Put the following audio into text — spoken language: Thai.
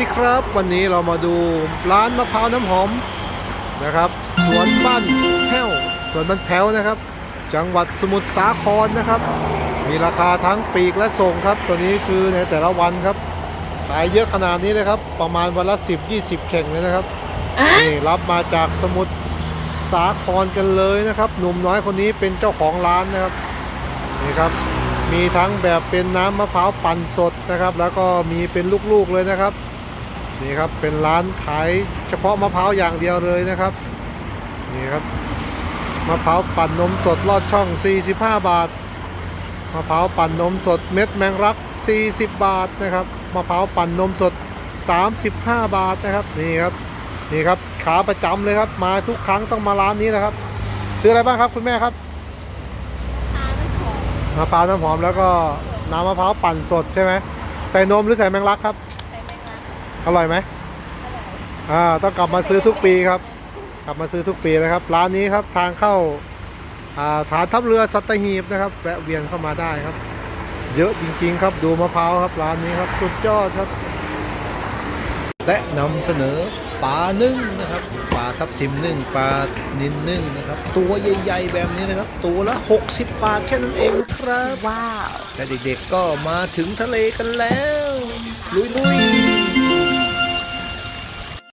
สวัสดีครับวันนี้เรามาดูร้านมะพร้าวน้ำหอมนะครับสวนบ้านแพ้วสวนบ้านแพ้วนะครับ จังหวัดสมุทรสาครนะครับ มีราคาทั้งปีกและส่งครับ ตัวนี้คือในแต่ละวันครับ สายเยอะขนาดนี้เลยครับ ประมาณวันละ 10-20 เข่งเลยนะครับนี่รับมาจากสมุทรสาครกันเลยนะครับ หนุ่มน้อยคนนี้เป็นเจ้าของร้านนะครับนี่ครับมีทั้งแบบเป็นน้ำมะพร้าวปั่นสดนะครับ แล้วก็มีเป็นลูกๆเลยนะครับ นี่ครับเป็นร้านขายเฉพาะมะพร้าวอย่างเดียวเลยนะครับ นี่ครับมะพร้าวปั่นนมสดลอดช่อง 45 บาทมะพร้าวปั่นนมสดเม็ดแมงรัก 40 บาทนะครับมะพร้าวปั่นนมสด 35 บาทนะครับนี่ครับนี่ครับขาประจำเลยครับ มาทุกครั้งต้องมาร้านนี้นะครับ ซื้ออะไรบ้างครับคุณแม่ครับมะพร้าวน้ำหอมแล้วก็น้ำมะพร้าวปั่นสดใช่ไหมใส่นมหรือใส่แมงลักครับ อร่อยไหมอ่าต้องกลับมาซื้อทุกปีครับ กลับมาซื้อทุกปีนะครับ ร้านนี้ครับทางเข้าอ่าฐานทัพเรือสัตหีบนะครับแวะเวียนเข้ามาได้ครับ เยอะจริง ๆ ครับดูมะพร้าวครับร้านนี้ครับสุดยอดครับ และนำเสนอปลานึ่งนะครับปลาทับทิมนึ่งปลานินนึ่งนะครับ ตัวใหญ่ๆแบบนี้นะครับ ตัวละ 60บาทแค่นั้นเองนะครับว้าวและเด็กๆก็มาถึงทะเลกันแล้ว ลุยๆ